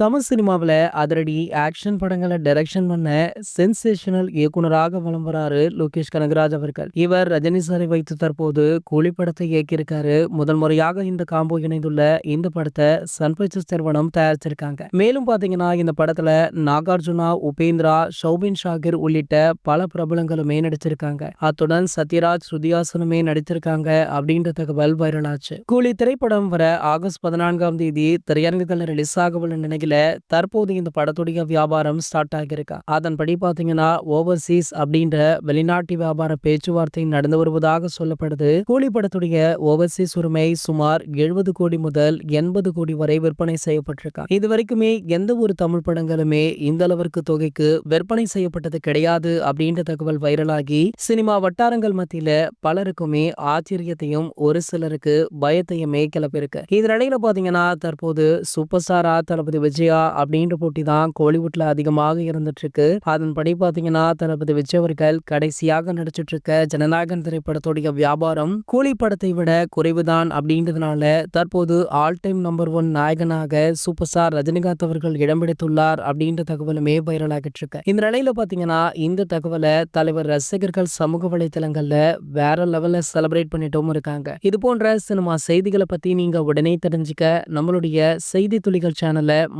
தமிழ் சினிமாவில் அதிரடி ஆக்ஷன் படங்களை டைரக்ஷன் பண்ண சென்சேஷனல் இயக்குனராக வலம் வராரு லோகேஷ் கனகராஜ் அவர்கள். இவர் ரஜினி சாரை வைத்து தற்போது கூலி படத்தை இயக்கியிருக்காரு. முதல் முறையாக இந்த காம்போ இணைந்துள்ள இந்த படத்தை சன் பிக்சர்ஸ் நிறுவனம் தயாரிச்சிருக்காங்க. மேலும் பாத்தீங்கன்னா இந்த படத்துல நாகார்ஜுனா உபேந்திரா ஷௌபின் ஷாகிர் உள்ளிட்ட பல பிரபலங்களுமே நடிச்சிருக்காங்க. அத்துடன் சத்யராஜ் ஸ்ருதிஹாசனமே நடித்திருக்காங்க அப்படின்ற தகவல் வைரலாச்சு கூலி திரைப்படம் வர ஆகஸ்ட் பதினான்காம் தேதி திரையரங்குகள் ரிலீஸ் ஆக உள்ள நிலையில தற்போது இந்த படத்துடைய வியாபாரம் ஸ்டார்ட் ஆகியிருக்கு. அதன்படி பார்த்தீங்கன்னா ஓவர்சீஸ் அப்படின்ற வெளிநாட்டு வியாபார பேச்சுவார்த்தை நடந்து வருவதாக சொல்லப்படுது. கூலி படத்துடைய ஓவர்சீஸ் உரிமை சுமார் எழுபது கோடி முதல் எண்பது கோடி வரை விற்பனை செய்யப்பட்டிருக்கா இது வரைக்குமே எந்த ஒரு தமிழ் படங்களுமே இந்த அளவிற்கு தொகைக்கு விற்பனை செய்யப்பட்டது கிடையாது அப்படின்ற தகவல் வைரலாகி சினிமா வட்டாரங்கள் மத்தியில பலருக்குமே ஆச்சரியத்தையும் ஒரு சிலருக்கு பயத்தையுமே கிளப்பியிருக்கு. இதனிடையில பாத்தீங்கன்னா தற்போது சூப்பர் ஸ்டாரா தளபதி விஜய் அப்படின்ற போட்டி தான் கோலிவுட்ல அதிகமாக இருந்துட்டு இருக்கு அதன்படி பாத்தீங்கன்னா தளபதி விஜய் அவர்கள் கடைசியாக நடிச்சிட்டு இருக்க ஜனநாயகன் திரைப்படத்துடைய வியாபாரம் கூலி படத்தை விட குறைவுதான் அப்படின்றதுனால தற்போது ஆல் டைம் நம்பர் ஒன் நாயகனாக சூப்பர் ஸ்டார் ரஜினிகாந்த் அவர்கள் இடம் பிடித்துள்ளார் அப்படின்ற தகவலுமே வைரலாகிட்டு இருக்கு இந்த நிலையில பாத்தீங்கன்னா இந்த தகவலை தலைவர் ரசிகர்கள் சமூக வலைதளங்கள்ல வேற லெவல்ல செலிப்ரேட் பண்ணிட்டும் இருக்காங்க. இது போன்ற சினிமா செய்திகளை பத்தி நீங்க உடனே தெரிஞ்சுக்க நம்மளுடைய செய்தி துளிகள் சேனலை